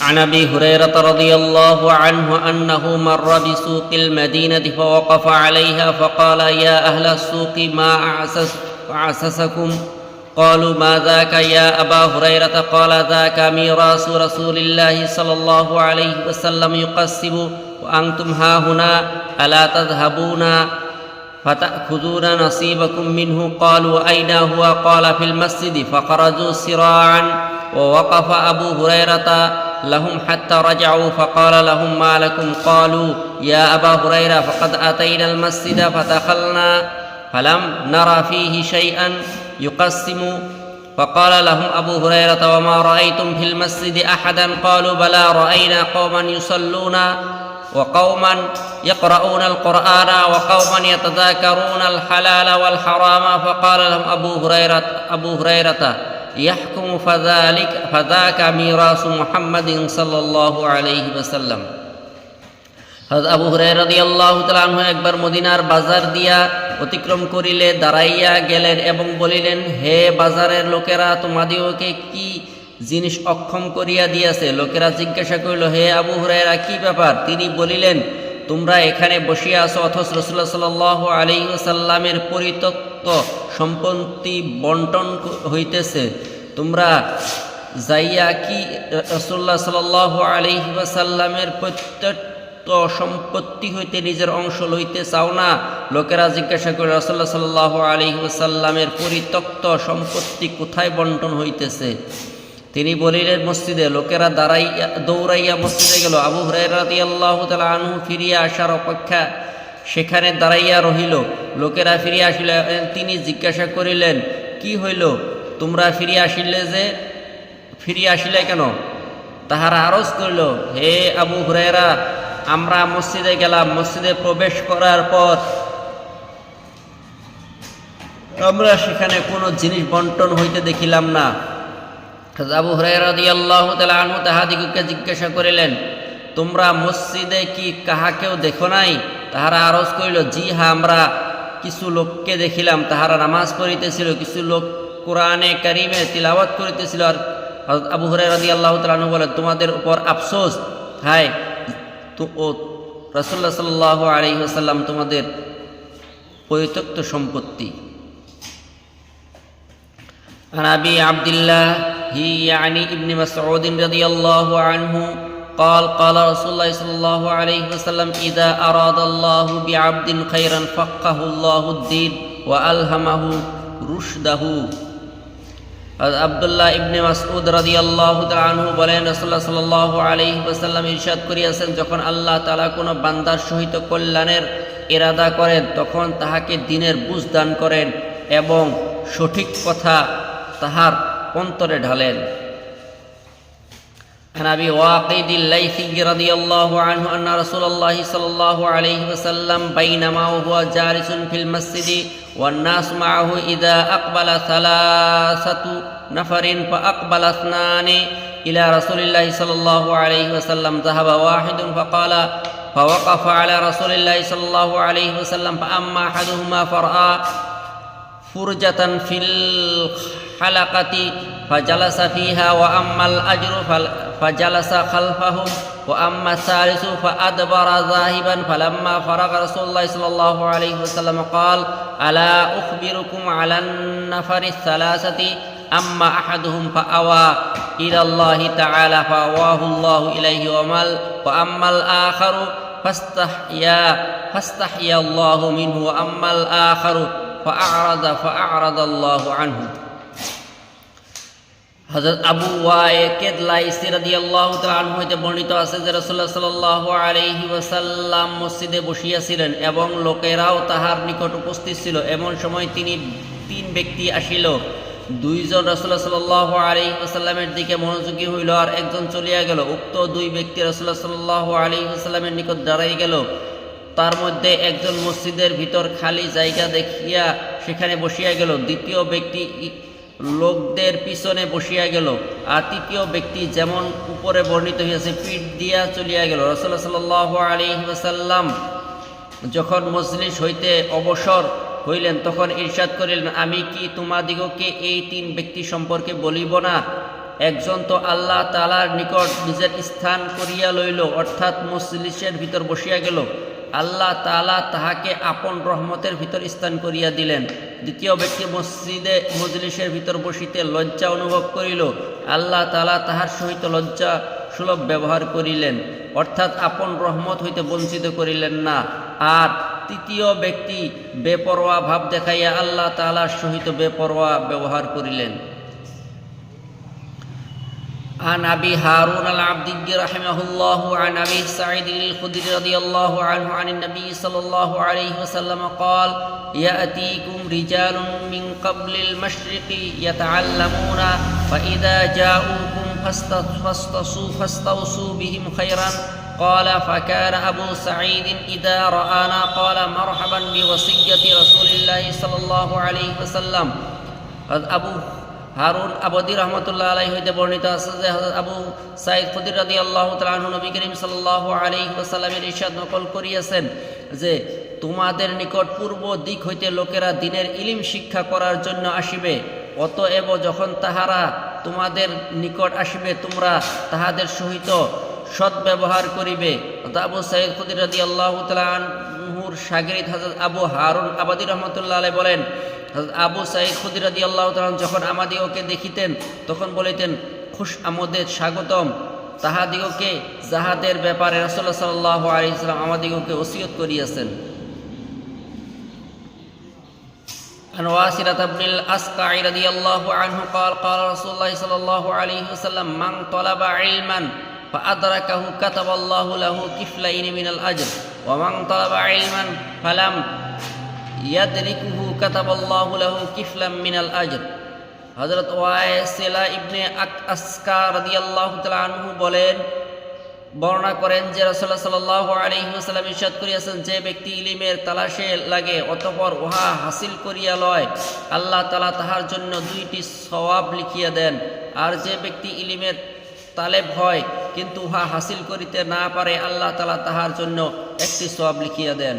عن أبي هريرة رضي الله عنه أنه مر بسوق المدينة فوقف عليها فقال يا أهل السوق ما أعسس أعسسكم؟ قالوا ما ذاك يا أبا هريرة؟ قال ذاك ميراث رسول الله صلى الله عليه وسلم يقسم وأنتم ها هنا ألا تذهبون فتأخذون نصيبكم منه؟ قالوا أين هو؟ قال في المسجد فخرجوا سراعا ووقف أبو هريرة لهم حتى رجعوا فقال لهم ما لكم؟ قالوا يا أبا هريرة فقد أتينا المسجد فدخلنا فلم نرى فيه شيئا يقسم. فقال لهم أبو هريرة وما رأيتم في المسجد أحدا؟ قالوا بلى رأينا قوما يصلون وقوما يقرؤون القرآن وقوما يتذاكرون الحلال والحرام. فقال لهم أبو هريرة أبو هريرة ইয়াহকুম ফাজা মুহাম্মাদিন সাল্লাল্লাহু আলাইহি ওয়াসাল্লাম। হযরত আবু হুরায়রা রাদিয়াল্লাহু তাআলা আনহু একবার মদিনার বাজার দিয়া অতিক্রম করিলে, দাঁড়াইয়া গেলেন এবং বলিলেন, হে বাজারের লোকেরা তোমাদিওকে কি জিনিস অক্ষম করিয়া দিয়াছে? লোকেরা জিজ্ঞাসা করিল, হে আবু হুরায়রা, কি ব্যাপার? তিনি বলিলেন, তোমরা এখানে বসিয়া আছো, অথচ রসুল্লাহ সাল আলী সাল্লামের পরিত্যক্ত সম্পত্তি বন্টন হইতেছে, তোমরা যাইয়া কি রসুল্লাহ সাল আলী সাল্লামের প্রত্যেক সম্পত্তি হইতে নিজের অংশ লইতে চাও না? লোকেরা জিজ্ঞাসা করে রসল্লা সাল্লাহ সাল্লামের পরিত্যক্ত সম্পত্তি কোথায় বন্টন হইতেছে? তিনি বলিলেন, মসজিদে। লোকেরা দাঁড়াইয়া, দৌড়াইয়া মসজিদে গেল। আবু হরাইরাতি আল্লাহ তালা আনহু ফিরিয়া আসার অপেক্ষা সেখানে দাঁড়াইয়া রহিল। লোকেরা ফিরিয়া আসিল তিনি জিজ্ঞাসা করিলেন, কি হইল? তোমরা ফিরিয়া আসিলে যে, ফিরিয়া আসিলে কেন? তাহারা আরজ করিল, হে আবু হুরাইরা আমরা মসজিদে গেলাম। মসজিদে প্রবেশ করার পর আমরা সেখানে কোনো জিনিস বন্টন হইতে দেখিলাম না। আবু তালা আনহু তাহাদিগকে জিজ্ঞাসা করিলেন, তোমরা মসজিদে কি কাহাকেও দেখো নাই? তাহারা আরজ করিল জি হা আমরা কিছু লোককে দেখিলাম তাহারা নামাজ পড়িতেছিল কিছু লোক কোরআনে কারিমে তিলাওয়াত করিতেছিল আর আবু হরাইরাদি আল্লাহ তালু বলে তোমাদের উপর আফসোস হায় তো ও রসল্লা সাল্লাহ আলহিহাসাল্লাম তোমাদের পরিত্যক্ত সম্পত্তি عن ابي عبد الله هي يعني ابن مسعود رضي الله عنه قال قال رسول الله صلى الله عليه وسلم اذا اراد الله بعبد خيرا فقه الله الدين والهمه رشده আবদুল্লাহ ইবনে মাসউদ রাদিয়াল্লাহু তাআলা আনহু বলেন রাসূলুল্লাহ সাল্লাল্লাহু আলাইহি ওয়াসাল্লাম ইরশাদ করিয়াছেন যখন আল্লাহ তাআলা কোনো বান্দার সহিত কল্যাণের ইরাদা করেন তখন তাহাকে দিনের বুঝ দান করেন এবং সঠিক কথা তাহার অন্তরে ঢালেন عن أبي واقد الليثي رضي الله عنه أن رسول الله صلى الله عليه وسلم بينما وهو جالس في المسجد والناس معه إذا أقبل ثلاثة نفر فأقبل اثنان إلى رسول الله صلى الله عليه وسلم. ذهب واحد فقال فوقف على رسول الله صلى الله عليه وسلم. فأما أحدهما فرأى فرجة في الحلقة فجلس فيها وأما الأجر فجلس خلفهم وأما الثالث فأدبر ذاهبا فلما فرغ رسول الله صلى الله عليه وسلم قال ألا أخبركم على النفر الثلاثة؟ أما أحدهم فأوى إلى الله تعالى فأواه الله إليه ومل وأما الآخر فاستحيا فاستحيا الله منه. وأما الآخر فأعرض فأعرض الله عنه. হযরত আবু ওয়াইকেদ লাইসি রাদিয়াল্লাহু তাআলা আনহু হতে বর্ণিত আছে যে রাসূলুল্লাহ সাল্লাল্লাহু আলাইহি ওয়াসাল্লাম মসজিদে বসিয়াছিলেন এবং লোকেরাও তাহার নিকট উপস্থিত ছিল। এমন সময় তিনি তিন ব্যক্তি আসিল। দুইজন রাসূলুল্লাহ সাল্লাল্লাহু আলাইহি ওয়াসাল্লামের দিকে মনোযোগী হইল আর একজন চলিয়া গেল। উক্ত দুই ব্যক্তি রাসূলুল্লাহ সাল্লাল্লাহু আলাইহি ওয়াসাল্লামের নিকট দাঁড়াই গেল। তার মধ্যে একজন মসজিদের ভিতর খালি জায়গা দেখিয়া সেখানে বসিয়া গেল। দ্বিতীয় ব্যক্তি লোকদের পিছনে বসিয়া গেল। আর তৃতীয় ব্যক্তি যেমন উপরে বর্ণিত হইয়াছে, পিঠ দিয়া চলিয়া গেল। রসল্লা সাল আলী ওসাল্লাম যখন মজলিস হইতে অবসর হইলেন, তখন ইরশাদ করিলেন, আমি কি তোমাদিগকে এই তিন ব্যক্তি সম্পর্কে বলিব না? একজন তো আল্লাহ তালার নিকট নিজের স্থান করিয়া লইল, অর্থাৎ মজলিসের ভিতর বসিয়া গেল। আল্লাহ তালা তাহাকে আপন রহমতের ভিতর স্থান করিয়া দিলেন। দ্বিতীয় ব্যক্তি মসজিদে মজলিসের ভিতর বসিতে লজ্জা অনুভব করিল আল্লাহ তালা তাহার সহিত লজ্জা সুলভ ব্যবহার করিলেন অর্থাৎ আপন রহমত হইতে বঞ্চিত করিলেন না আর তৃতীয় ব্যক্তি বেপরোয়া ভাব দেখাইয়া আল্লাহ তালার সহিত বেপরোয়া ব্যবহার করিলেন عن ابي هارون العبدي رحمه الله عن ابي سعيد الخدري رضي الله عنه عن النبي صلى الله عليه وسلم قال ياتيكم رجال من قبل المشرق يتعلمون فاذا جاءوكم فاستصوا فاستوصوا بهم خيرا قال فكان ابو سعيد اذا رانا قال مرحبا بوصيه رسول الله صلى الله عليه وسلم ابو হারুন আবদি রহমতুল্লাহ আলাই হইতে বর্ণিত আছে যে হযরত আবু সাইদ খুদির রাদি আল্লাহ তালু নবী করিম সাল্লাহ আলী ওসাল্লামের ইরশাদ নকল করিয়াছেন যে তোমাদের নিকট পূর্ব দিক হইতে লোকেরা দিনের ইলিম শিক্ষা করার জন্য আসিবে। অতএব যখন তাহারা তোমাদের নিকট আসিবে, তোমরা তাহাদের সহিত সদ্ব্যবহার করিবে। আবু সাইদ খুদির রাদি আল্লাহ তালুর সাগরিদ হজরত আবু হারুন আবাদি রহমতুল্লাহ আলাই বলেন আবু সাইদ খুদিরাদি আল্লাহ তালন যখন আমাদিগকে দেখিতেন, তখন বলিতেন, খুশ আমোদের স্বাগতম। তাহাদিগকে যাহাদের ব্যাপারে রসল্লাহ সাল্লাহ আলিয়াল্লাম আমাদিগকে ওসিয়ত করিয়াছেন। عن واسرة بن الأسقع رضي الله عنه قال قال رسول الله صلى الله عليه وسلم من طلب علما فأدركه كتب الله له كفلين من الأجر ومن طلب علما فلم ইয়াদরিকুহু কাতাবাল্লাহু লাহু কিফলাম মিনাল আজর হযরত ওয়াইসিলা ইবনে আসকা রাদিয়াল্লাহু তাআলা আনহু বলেন বর্ণনা করেন যে রসল্লা সাল আলাইহি ইসাদ করিয়াছেন, যে ব্যক্তি ইলিমের তালাশে লাগে অতপর উহা হাসিল করিয়া লয়, আল্লাহ তালা তাহার জন্য দুইটি সওয়াব লিখিয়া দেন। আর যে ব্যক্তি ইলিমের তালেব হয়, কিন্তু উহা হাসিল করিতে না পারে, আল্লাহ তালা তাহার জন্য একটি সওয়াব লিখিয়া দেন।